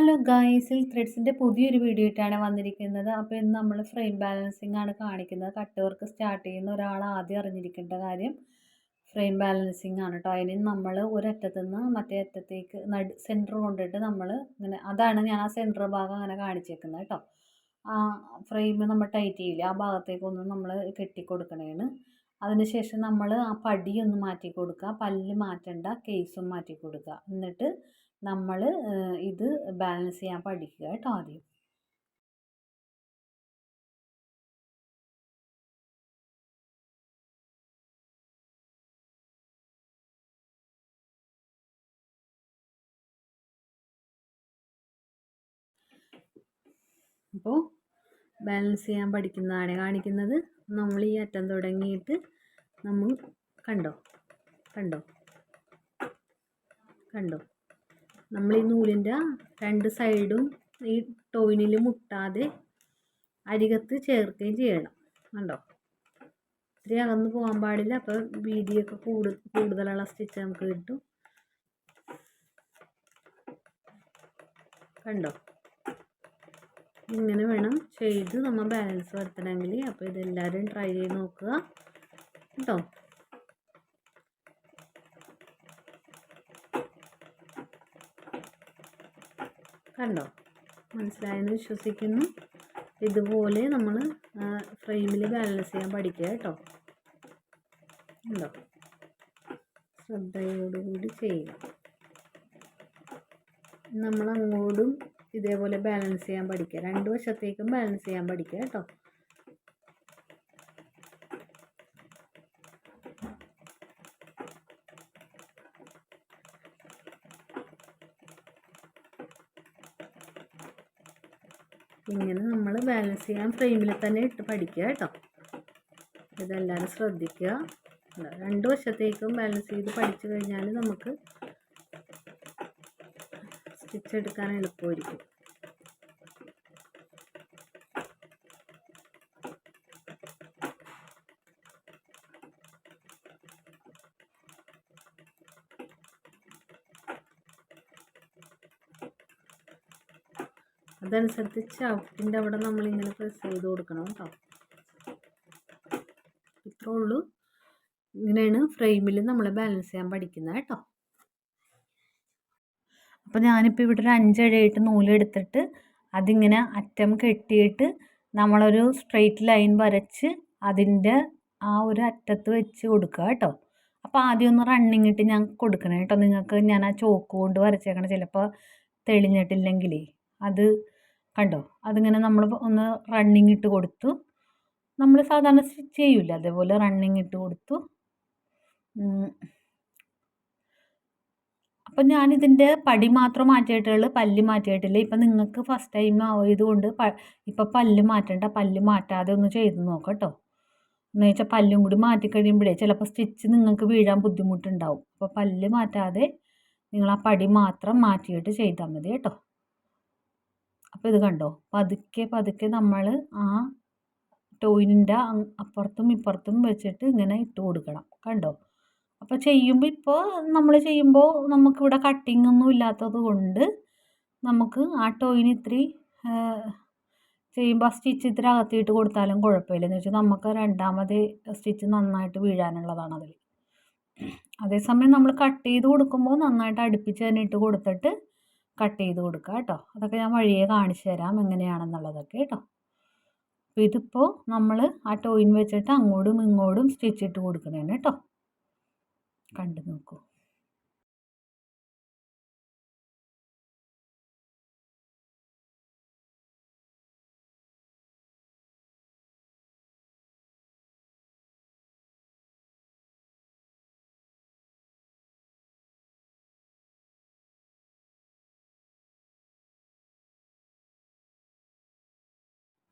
Hello ഗായ്സിൽ ത്രെഡ്സിന്റെ പുതിയൊരു video ആയിട്ടാണ് വന്നിരിക്കുന്നത്. അപ്പോൾ ഇന്ന് നമ്മൾ ഫ്രെയിം ബാലൻസിങ് ആണ് കാണിക്കുന്നത്. കട്ട് വർക്ക് സ്റ്റാർട്ട് ചെയ്യുന്ന ഒരാൾ ആദ്യം അറിഞ്ഞിരിക്കേണ്ട കാര്യം ഫ്രെയിം ബാലൻസിങ് ആണ് കേട്ടോ അതിന് നമ്മൾ ഒരറ്റത്തു നിന്ന് മറ്റേ അറ്റത്തേക്ക് നടു സെന്റർ കൊണ്ടിട്ട് നമ്മൾ ഇങ്ങനെ അതാണ് ഞാൻ ആ സെന്റർ ഭാഗം അങ്ങനെ കാണിച്ചേക്കുന്നത് കേട്ടോ ആ ഫ്രെയിം നമ്മൾ ടൈറ്റ് ചെയ്യില്ല ആ ഭാഗത്തേക്കൊന്നും നമ്മൾ കെട്ടിക്കൊടുക്കണേണ് അതിനുശേഷം നമ്മൾ ആ പടിയൊന്ന് മാറ്റി കൊടുക്കുക പല്ല് മാറ്റണ്ട കേസും മാറ്റി കൊടുക്കുക എന്നിട്ട് നമ്മൾ ഇത് ബാലൻസ് ചെയ്യാൻ പഠിക്കുക കേട്ടോ ആദ്യം. അപ്പോൾ ബാലൻസ് ചെയ്യാൻ പഠിക്കുന്നതാണ് കാണിക്കുന്നത്. നമ്മൾ ഈ അറ്റം തുടങ്ങിയിട്ട് നമ്മൾ കണ്ടോ? കണ്ടോ? കണ്ടോ? നമ്മൾ ഈ നൂലിന്റെ രണ്ട് സൈഡും ഈ ടോയിനിൽ മുട്ടാതെ അരികത്ത് ചേർക്കുകയും ചെയ്യണം. കണ്ടോ? ഇത്തിരി അകന്ന് പോകാൻ പാടില്ല. അപ്പോൾ വീതിയൊക്കെ കൂടു കൂടുതലുള്ള സ്റ്റിച്ച് നമുക്ക് കിട്ടും. കണ്ടോ? ഇങ്ങനെ വേണം ചെയ്ത് നമ്മൾ ബാലൻസ് വരുത്തണമെങ്കിൽ അപ്പോൾ ഇതെല്ലാവരും ട്രൈ ചെയ്ത് നോക്കുക. കേട്ടോ കണ്ടോ? മനസ്സിലായെന്ന് വിശ്വസിക്കുന്നു. ഇതുപോലെ നമ്മൾ ഫ്രെയിമിൽ ബാലൻസ് ചെയ്യാൻ പഠിക്കുക കേട്ടോ. ഉണ്ടോ ശ്രദ്ധയോടുകൂടി ചെയ്യുക. നമ്മൾ ഇതേപോലെ ബാലൻസ് ചെയ്യാൻ പഠിക്കുക. രണ്ട് വശത്തേക്കും ബാലൻസ് ചെയ്യാൻ പഠിക്കുക കേട്ടോ. ഇങ്ങനെ നമ്മൾ ബാലൻസ് ചെയ്യാൻ ഫ്രെയിമിൽ തന്നെ ഇട്ട് പഠിക്കുക കേട്ടോ. ഇതെല്ലാവരും ശ്രദ്ധിക്കുക. രണ്ട് വശത്തേക്കും ബാലൻസ് ചെയ്ത് പഠിച്ചു കഴിഞ്ഞാൽ നമുക്ക് സ്റ്റിച്ച് എടുക്കാൻ എളുപ്പമായിരിക്കും. അതനുസരിച്ച് ചവിട്ടിന്റെ അവിടെ നമ്മളിങ്ങനെ പ്രസ് ചെയ്ത് കൊടുക്കണം കേട്ടോ. ഇത്രേ ഉള്ളൂ. ഇങ്ങനെയാണ് ഫ്രെയിമിൽ നമ്മൾ ബാലൻസ് ചെയ്യാൻ പഠിക്കുന്നത് കേട്ടോ. അപ്പോൾ ഞാനിപ്പോൾ ഇവിടെ ഒരു അഞ്ചഴയായിട്ട് നൂലെടുത്തിട്ട് അതിങ്ങനെ അറ്റം കെട്ടിയിട്ട് നമ്മളൊരു സ്ട്രെയിറ്റ് ലൈൻ വരച്ച് അതിന്റെ ആ ഒരു അറ്റത്ത് വെച്ച് കൊടുക്കുക കേട്ടോ. അപ്പോൾ ആദ്യം ഒന്ന് റണ്ണിങ് ഇട്ട് ഞാൻ കൊടുക്കണം കേട്ടോ. നിങ്ങൾക്ക് ഞാൻ ആ ചോക്ക് കൊണ്ട് വരച്ചേക്കണം. ചിലപ്പോൾ തെളിഞ്ഞിട്ടില്ലെങ്കിൽ അത് കണ്ടോ? അതിങ്ങനെ നമ്മൾ ഒന്ന് റണ്ണിങ് ഇട്ട് കൊടുത്തു. നമ്മൾ സാധാരണ സ്റ്റിച്ച് ചെയ്യില്ല അതേപോലെ റണ്ണിങ് ഇട്ട് കൊടുത്തു. അപ്പം ഞാനിതിന്റെ പടി മാത്രം മാറ്റിയിട്ടുള്ളൂ പല്ല് മാറ്റിയിട്ടില്ല. ഇപ്പം നിങ്ങൾക്ക് ഫസ്റ്റ് ടൈം ആയതുകൊണ്ട് പ ഇപ്പം പല്ല് മാറ്റണ്ട പല്ല് മാറ്റാതെ ഒന്ന് ചെയ്ത് നോക്കാം കേട്ടോ എന്ന് വെച്ചാൽ പല്ലും കൂടി മാറ്റി കഴിയുമ്പോഴേ ചിലപ്പോൾ സ്റ്റിച്ച് നിങ്ങൾക്ക് വീഴാൻ ബുദ്ധിമുട്ടുണ്ടാവും. അപ്പോൾ പല്ല് മാറ്റാതെ നിങ്ങൾ ആ പടി മാത്രം മാറ്റിയിട്ട് ചെയ്താൽ മതി കേട്ടോ. അപ്പോൾ ഇത് കണ്ടോ? പതുക്കെ പതുക്കെ നമ്മൾ ആ ടോയിനിന്റെ അപ്പുറത്തും ഇപ്പുറത്തും വെച്ചിട്ട് ഇങ്ങനെ ഇട്ട് കൊടുക്കണം. കണ്ടോ? അപ്പോൾ ചെയ്യുമ്പോൾ ഇപ്പോൾ നമ്മൾ ചെയ്യുമ്പോൾ നമുക്കിവിടെ കട്ടിംഗ് ഒന്നും ഇല്ലാത്തത് കൊണ്ട് നമുക്ക് ആ ടോയിന് ഇത്തിരി ചെയ്യുമ്പോൾ ആ സ്റ്റിച്ച് ഇത്തിരി അകത്തിയിട്ട് കൊടുത്താലും കുഴപ്പമില്ല. എന്ന് വെച്ചാൽ നമുക്ക് രണ്ടാമത് സ്റ്റിച്ച് നന്നായിട്ട് വീഴാനുള്ളതാണ് അതിൽ അതേസമയം നമ്മൾ കട്ട് ചെയ്ത് കൊടുക്കുമ്പോൾ നന്നായിട്ട് അടുപ്പിച്ച് തന്നെ ഇട്ട് കൊടുത്തിട്ട് കട്ട് ചെയ്ത് കൊടുക്കുക കേട്ടോ. അതൊക്കെ ഞാൻ വഴിയെ കാണിച്ചു തരാം എങ്ങനെയാണെന്നുള്ളതൊക്കെ കേട്ടോ. അപ്പോൾ ഇതിപ്പോൾ നമ്മൾ ആ ടോയിൻ വെച്ചിട്ട് അങ്ങോട്ടും ഇങ്ങോട്ടും സ്റ്റിച്ച് ഇട്ട് കൊടുക്കുന്നതാണ് കേട്ടോ. കണ്ടു നോക്കൂ.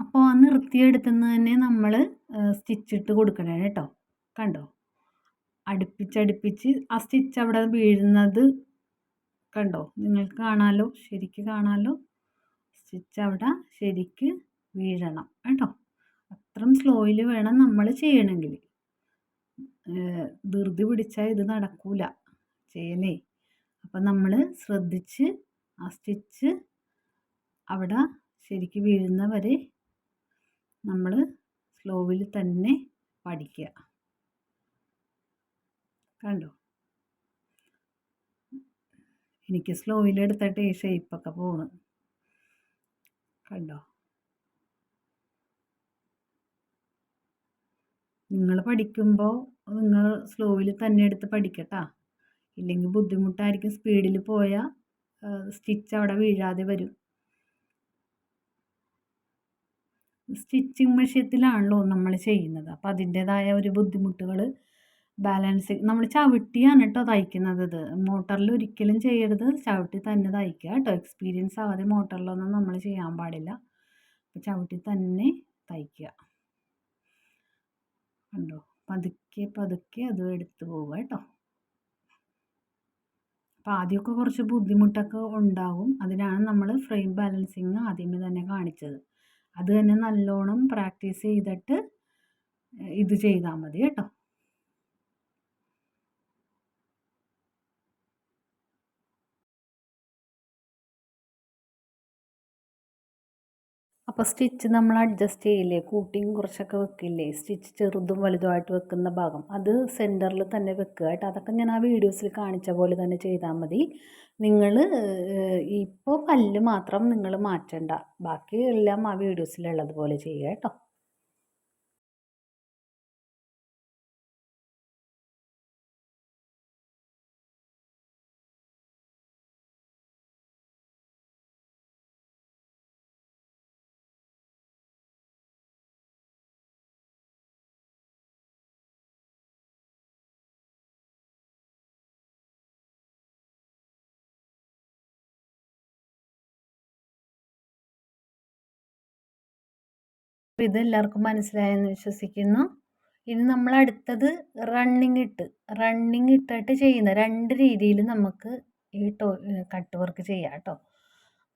അപ്പോൾ ആ നിർത്തിയെടുത്തുനിന്ന് തന്നെ നമ്മൾ സ്റ്റിച്ചിട്ട് കൊടുക്കണം കേട്ടോ. കണ്ടോ? അടുപ്പിച്ചടുപ്പിച്ച് ആ സ്റ്റിച്ച് അവിടെ വീഴുന്നത് കണ്ടോ? നിങ്ങൾക്ക് കാണാമല്ലോ ശരിക്ക് കാണാമല്ലോ സ്റ്റിച്ച് അവിടെ ശരിക്ക് വീഴണം കേട്ടോ. അത്രയും സ്ലോയിൽ വേണം നമ്മൾ ചെയ്യണമെങ്കിൽ ധൃതി പിടിച്ചാൽ ഇത് നടക്കൂല. ചെയ്യലേ. അപ്പം നമ്മൾ ശ്രദ്ധിച്ച് ആ സ്റ്റിച്ച് അവിടെ ശരിക്ക് വീഴുന്ന വരെ നമ്മൾ സ്ലോവിൽ തന്നെ പഠിക്കുക കണ്ടോ? എനിക്ക് സ്ലോവിൽ എടുത്തിട്ട് ഈ ഷേപ്പൊക്കെ പോണ്. കണ്ടോ? നിങ്ങൾ പഠിക്കുമ്പോൾ നിങ്ങൾ സ്ലോവിൽ തന്നെ എടുത്ത് പഠിക്കട്ടാ. ഇല്ലെങ്കിൽ ബുദ്ധിമുട്ടായിരിക്കും സ്പീഡിൽ പോയാൽ സ്റ്റിച്ച് അവിടെ വീഴാതെ വരും. സ്റ്റിച്ചിങ് മെഷീനത്തിലാണല്ലോ നമ്മൾ ചെയ്യുന്നത്. അപ്പോൾ അതിന്റേതായ ഒരു ബുദ്ധിമുട്ടുകൾ ബാലൻസ് നമ്മൾ ചവിട്ടിയാണ് കേട്ടോ തയ്ക്കുന്നത്. ഇത് മോട്ടറിൽ ഒരിക്കലും ചെയ്യരുത്. ചവിട്ടി തന്നെ തയ്ക്കുക കേട്ടോ. എക്സ്പീരിയൻസ് ആവാതെ മോട്ടറിലൊന്നും നമ്മൾ ചെയ്യാൻ പാടില്ല. അപ്പോൾ ചവിട്ടി തന്നെ തയ്ക്കുക. കണ്ടോ? പതുക്കെ പതുക്കെ അത് എടുത്തു പോവുക കേട്ടോ. അപ്പോൾ ആദ്യമൊക്കെ കുറച്ച് ബുദ്ധിമുട്ടൊക്കെ ഉണ്ടാവും. അതിനാണ് നമ്മൾ ഫ്രെയിം ബാലൻസിങ് ആദ്യമേ തന്നെ കാണിച്ചത്. അത് തന്നെ നല്ലോണം പ്രാക്ടീസ് ചെയ്തിട്ട് ഇത് ചെയ്താൽ മതി കേട്ടോ. അപ്പോൾ സ്റ്റിച്ച് നമ്മൾ അഡ്ജസ്റ്റ് ചെയ്യില്ലേ? കൂട്ടിയും കുറച്ചൊക്കെ വെക്കില്ലേ? സ്റ്റിച്ച് ചെറുതും വലുതുമായിട്ട് വെക്കുന്ന ഭാഗം. അത് സെന്ററിൽ തന്നെ വെക്കുക കേട്ടോ. അതൊക്കെ ഞാൻ ആ വീഡിയോസിൽ കാണിച്ച പോലെ തന്നെ ചെയ്താൽ മതി. നിങ്ങൾ ഇപ്പോൾ പല്ല് മാത്രം നിങ്ങൾ മാറ്റണ്ട. ബാക്കി എല്ലാം ആ വീഡിയോസിലുള്ളതുപോലെ ചെയ്യുക കേട്ടോ. അപ്പോൾ ഇതെല്ലാവർക്കും മനസ്സിലായെന്ന് വിശ്വസിക്കുന്നു. ഇനി നമ്മൾ അടുത്തത് റണ്ണിങ് ഇട്ട്. റണ്ണിങ് ഇട്ടിട്ട് ചെയ്യുന്ന രണ്ട് രീതിയിൽ നമുക്ക് ഈ ടോ കട്ട് വർക്ക് ചെയ്യാം കേട്ടോ.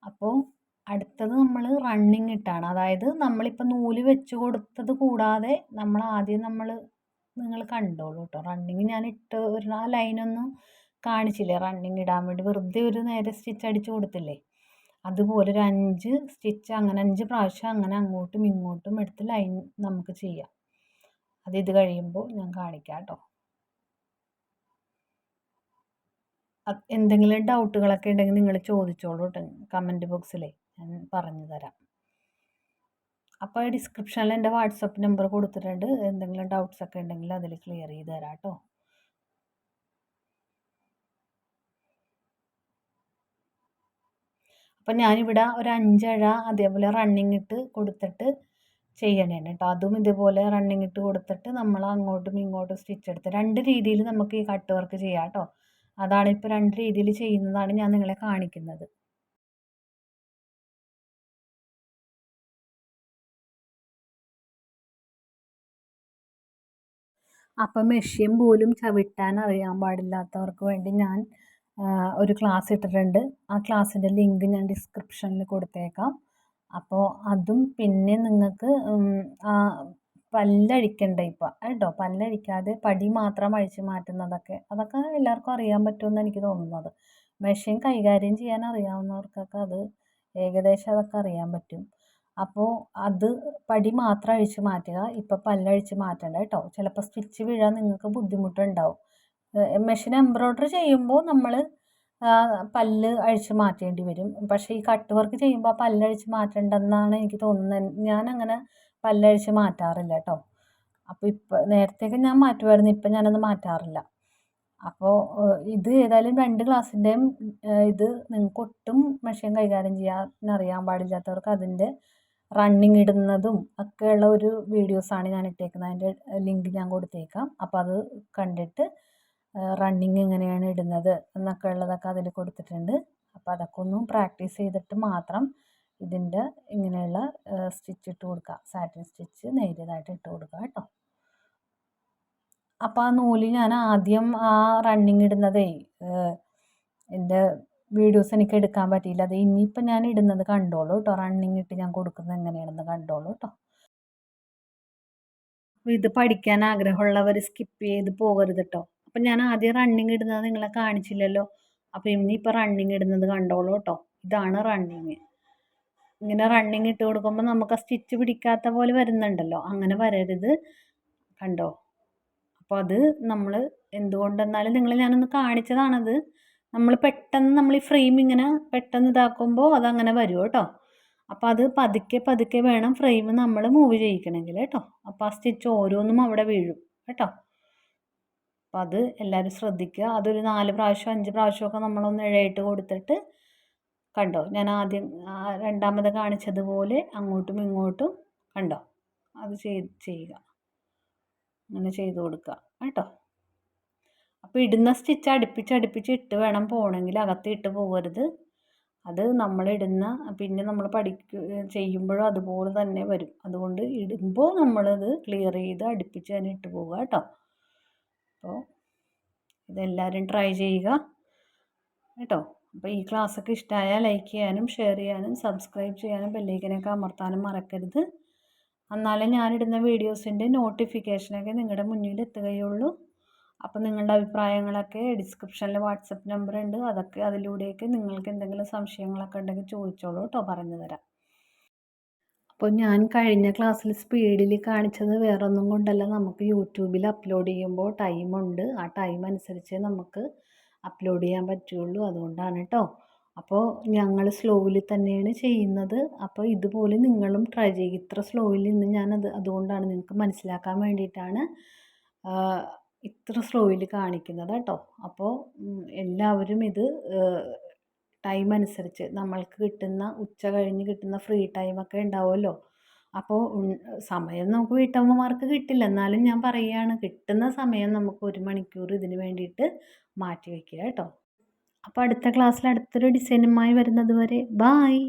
അപ്പോൾ അടുത്തത് നമ്മൾ റണ്ണിങ് ഇട്ടാണ്. അതായത് നമ്മളിപ്പോൾ നൂൽ വെച്ച് കൊടുത്തത് കൂടാതെ നമ്മൾ ആദ്യം നമ്മൾ നിങ്ങൾ കണ്ടോളൂ കേട്ടോ. റണ്ണിങ് ഞാൻ ഇട്ട് ഒരു ആ ലൈനൊന്നും കാണിച്ചില്ലേ? റണ്ണിങ് ഇടാൻ വേണ്ടി വെറുതെ ഒരു നേരെ സ്റ്റിച്ച് അടിച്ച് കൊടുത്തില്ലേ? അതുപോലെ ഒരു അഞ്ച് സ്റ്റിച്ച് അങ്ങനെ അഞ്ച് പ്രാവശ്യം അങ്ങനെ അങ്ങോട്ടും ഇങ്ങോട്ടും എടുത്ത് ലൈൻ നമുക്ക് ചെയ്യാം. അത് ഇത് കഴിയുമ്പോൾ ഞാൻ കാണിക്കാം കേട്ടോ. എന്തെങ്കിലും ഡൗട്ടുകളൊക്കെ ഉണ്ടെങ്കിൽ നിങ്ങൾ ചോദിച്ചോളൂ കേട്ടോ കമന്റ് ബോക്സിൽ ഞാൻ പറഞ്ഞു തരാം. അപ്പോൾ ഡിസ്ക്രിപ്ഷനിൽ എന്റെ വാട്സപ്പ് നമ്പർ കൊടുത്തിട്ടുണ്ട്. എന്തെങ്കിലും ഡൗട്ട്സ് ഒക്കെ ഉണ്ടെങ്കിൽ അതിൽ ക്ലിയർ ചെയ്ത് തരാം കേട്ടോ അപ്പം ഞാനിവിടെ ഒരു അഞ്ചഴ അതേപോലെ റണ്ണിങ് ഇട്ട് കൊടുത്തിട്ട് ചെയ്യണേ കേട്ടോ അതും ഇതേപോലെ റണ്ണിങ് ഇട്ട് കൊടുത്തിട്ട് നമ്മൾ അങ്ങോട്ടും ഇങ്ങോട്ടും സ്റ്റിച്ച് എടുത്ത് രണ്ട് രീതിയിൽ നമുക്ക് ഈ കട്ട് വർക്ക് ചെയ്യാം കേട്ടോ അതാണ് ഇപ്പോൾ രണ്ട് രീതിയിൽ ചെയ്യുന്നതാണ് ഞാൻ നിങ്ങളെ കാണിക്കുന്നത്. അപ്പം മെഷീൻ പോലും ചവിട്ടാൻ അറിയാൻ പാടില്ലാത്തവർക്ക് വേണ്ടി ഞാൻ ഒരു ക്ലാസ് ഇട്ടിട്ടുണ്ട്. ആ ക്ലാസ്സിന്റെ ലിങ്ക് ഞാൻ ഡിസ്ക്രിപ്ഷനിൽ കൊടുത്തേക്കാം. അപ്പോൾ അതും പിന്നെ നിങ്ങൾക്ക് പല്ലഴിക്കണ്ട ഇപ്പം. കേട്ടോ പല്ലഴിക്കാതെ പടി മാത്രം അഴിച്ച് മാറ്റുന്നതൊക്കെ. അതൊക്കെ എല്ലാവർക്കും അറിയാൻ പറ്റുമെന്ന് എനിക്ക് തോന്നുന്നത്. മെഷീൻ കൈകാര്യം ചെയ്യാൻ അറിയാവുന്നവർക്കൊക്കെ അത് ഏകദേശം അതൊക്കെ അറിയാൻ പറ്റും. അപ്പോൾ അത് പടി മാത്രം അഴിച്ച് മാറ്റുക. ഇപ്പം പല്ലഴിച്ച് മാറ്റണ്ട കേട്ടോ. ചിലപ്പോൾ സ്റ്റിച്ച് വീഴാൻ നിങ്ങൾക്ക് ബുദ്ധിമുട്ടുണ്ടാവും. മെഷീൻ എംബ്രോയ്ഡറി ചെയ്യുമ്പോൾ നമ്മൾ പല്ല് അഴിച്ച് മാറ്റേണ്ടി വരും. പക്ഷെ ഈ കട്ട് വർക്ക് ചെയ്യുമ്പോൾ ആ പല്ല് അഴിച്ച് മാറ്റേണ്ടെന്നാണ് എനിക്ക് തോന്നുന്നത് ഞാൻ ഞാനങ്ങനെ പല്ലഴിച്ച് മാറ്റാറില്ല കേട്ടോ അപ്പോൾ ഇപ്പോൾ നേരത്തെയൊക്കെ ഞാൻ മാറ്റുമായിരുന്നു ഇപ്പം ഞാനത് മാറ്റാറില്ല. അപ്പോൾ ഇത് ഏതായാലും രണ്ട് ക്ലാസ്സിന്റെയും ഇത് നിങ്ങൾക്ക് ഒട്ടും മെഷീൻ കൈകാര്യം ചെയ്യാൻ അറിയാൻ പാടില്ലാത്തവർക്ക് അതിന്റെ റണ്ണിങ് ഇടുന്നതും ഒക്കെയുള്ള ഒരു വീഡിയോസാണ് ഞാൻ ഇട്ടേക്കുന്നത്. അതിന്റെ ലിങ്ക് ഞാൻ കൊടുത്തേക്കാം. അപ്പോൾ അത് കണ്ടിട്ട് റണ്ണിങ് എങ്ങനെയാണ് ഇടുന്നത് എന്നൊക്കെ ഉള്ളതൊക്കെ അതിൽ കൊടുത്തിട്ടുണ്ട്. അപ്പോൾ അതൊക്കെ ഒന്ന് പ്രാക്ടീസ് ചെയ്തിട്ട് മാത്രം ഇതിന്റെ ഇങ്ങനെയുള്ള സ്റ്റിച്ച് ഇട്ട് കൊടുക്കുക. സാറ്റിൻ സ്റ്റിച്ച് നേരിയതായിട്ട് ഇട്ട് കൊടുക്കുക കേട്ടോ. അപ്പോൾ ആ നൂൽ ഞാൻ ആദ്യം ആ റണ്ണിങ് ഇടുന്നതേ എന്റെ വീഡിയോസ് എനിക്ക് എടുക്കാൻ പറ്റിയില്ല. അത് ഇനിയിപ്പോൾ ഞാൻ ഇടുന്നത് കണ്ടോളൂ കേട്ടോ. റണ്ണിങ് ഇട്ട് ഞാൻ കൊടുക്കുന്നത് എങ്ങനെയാണെന്ന് കണ്ടോളൂ കേട്ടോ. ഇത് പഠിക്കാൻ ആഗ്രഹമുള്ളവർ സ്കിപ്പ് ചെയ്ത് പോകരുത് കേട്ടോ. അപ്പം ഞാൻ ആദ്യം റണ്ണിങ് ഇടുന്നത് നിങ്ങളെ കാണിച്ചില്ലല്ലോ. അപ്പോൾ ഇനിയിപ്പോൾ റണ്ണിങ് ഇടുന്നത് കണ്ടോളൂ കേട്ടോ. ഇതാണ് റണ്ണിങ് ഇങ്ങനെ റണ്ണിങ് ഇട്ട് കൊടുക്കുമ്പോൾ നമുക്ക് ആ സ്റ്റിച്ച് പിടിക്കാത്ത പോലെ വരുന്നുണ്ടല്ലോ. അങ്ങനെ വരരുത്. കണ്ടോ? അപ്പോൾ അത് നമ്മൾ എന്തുകൊണ്ടെന്നാലും നിങ്ങൾ ഞാനൊന്ന് കാണിച്ചതാണത്. നമ്മൾ പെട്ടെന്ന് നമ്മൾ ഈ ഫ്രെയിം ഇങ്ങനെ പെട്ടെന്ന് ഇതാക്കുമ്പോൾ അതങ്ങനെ വരും കേട്ടോ. അപ്പോൾ അത് പതുക്കെ പതുക്കെ വേണം ഫ്രെയിം നമ്മൾ മൂവ് ചെയ്യിക്കണമെങ്കിൽ കേട്ടോ. അപ്പോൾ ആ സ്റ്റിച്ച് ഓരോന്നും അവിടെ വീഴും കേട്ടോ. അപ്പോൾ അത് എല്ലാവരും ശ്രദ്ധിക്കുക. അതൊരു നാല് പ്രാവശ്യം അഞ്ച് പ്രാവശ്യമൊക്കെ നമ്മളൊന്ന് ഇഴയിട്ട് കൊടുത്തിട്ട് കണ്ടോ? ഞാൻ ആദ്യം രണ്ടാമത് കാണിച്ചതുപോലെ അങ്ങോട്ടും ഇങ്ങോട്ടും കണ്ടോ? അത് ചെയ്ത് ചെയ്യുക. അങ്ങനെ ചെയ്ത് കൊടുക്കുക. കേട്ടോ? അപ്പോൾ ഇടുന്ന സ്റ്റിച്ച് അടുപ്പിച്ച് അടുപ്പിച്ച് ഇട്ട് വേണം പോകണമെങ്കിൽ അകത്ത് ഇട്ട് പോകരുത് അത് നമ്മളിടുന്ന പിന്നെ നമ്മൾ പഠിക്ക ചെയ്യുമ്പോഴും അതുപോലെ തന്നെ വരും. അതുകൊണ്ട് ഇടുമ്പോൾ നമ്മളത് ക്ലിയർ ചെയ്ത് അടുപ്പിച്ച് തന്നെ ഇട്ട് പോവുക കേട്ടോ? അപ്പോൾ ഇതെല്ലാവരും ട്രൈ ചെയ്യുക കേട്ടോ. അപ്പോൾ ഈ ക്ലാസ്സൊക്കെ ഇഷ്ടമായാൽ ലൈക്ക് ചെയ്യാനും ഷെയർ ചെയ്യാനും സബ്സ്ക്രൈബ് ചെയ്യാനും ബെല്ലൈക്കനൊക്കെ അമർത്താനും മറക്കരുത്. എന്നാലേ ഞാനിടുന്ന വീഡിയോസിന്റെ നോട്ടിഫിക്കേഷനൊക്കെ നിങ്ങളുടെ മുന്നിൽ എത്തുകയുള്ളൂ. അപ്പോൾ നിങ്ങളുടെ അഭിപ്രായങ്ങളൊക്കെ ഡിസ്ക്രിപ്ഷനിൽ വാട്സപ്പ് നമ്പർ ഉണ്ട്. അതൊക്കെ അതിലൂടെയൊക്കെ നിങ്ങൾക്ക് എന്തെങ്കിലും സംശയങ്ങളൊക്കെ ഉണ്ടെങ്കിൽ ചോദിച്ചോളൂ കേട്ടോ. പറഞ്ഞു തരാം. അപ്പോൾ ഞാൻ കഴിഞ്ഞ ക്ലാസ്സിൽ സ്പീഡിൽ കാണിച്ചത് വേറൊന്നും കൊണ്ടല്ല. നമുക്ക് യൂട്യൂബിൽ അപ്ലോഡ് ചെയ്യുമ്പോൾ ടൈമുണ്ട് ആ ടൈം അനുസരിച്ച് നമുക്ക് അപ്ലോഡ് ചെയ്യാൻ പറ്റുള്ളൂ. അതുകൊണ്ടാണ് കേട്ടോ അപ്പോൾ ഞങ്ങൾ സ്ലോയിൽ തന്നെയാണ് ചെയ്യുന്നത്. അപ്പോൾ ഇതുപോലെ നിങ്ങളും ട്രൈ ചെയ്യുക ഇത്ര സ്ലോയിൽ നിന്ന് ഞാനത് അതുകൊണ്ടാണ് നിങ്ങൾക്ക് മനസ്സിലാക്കാൻ വേണ്ടിയിട്ടാണ് ഇത്ര സ്ലോയിൽ കാണിക്കുന്നത് കേട്ടോ അപ്പോൾ എല്ലാവരും ഇത് ടൈം അനുസരിച്ച് നമ്മൾക്ക് കിട്ടുന്ന ഉച്ച കഴിഞ്ഞ് കിട്ടുന്ന ഫ്രീ ടൈമൊക്കെ ഉണ്ടാവുമല്ലോ. അപ്പോൾ സമയം നമുക്ക് വീട്ടമ്മമാർക്ക് കിട്ടില്ല. എന്നാലും ഞാൻ പറയുകയാണ് കിട്ടുന്ന സമയം നമുക്ക് ഒരു മണിക്കൂർ ഇതിന് വേണ്ടിയിട്ട് മാറ്റി വയ്ക്കുക കേട്ടോ. അപ്പോൾ അടുത്ത ക്ലാസ്സിൽ അടുത്തൊരു ഡിസൈനുമായി വരുന്നത് വരെ ബായ്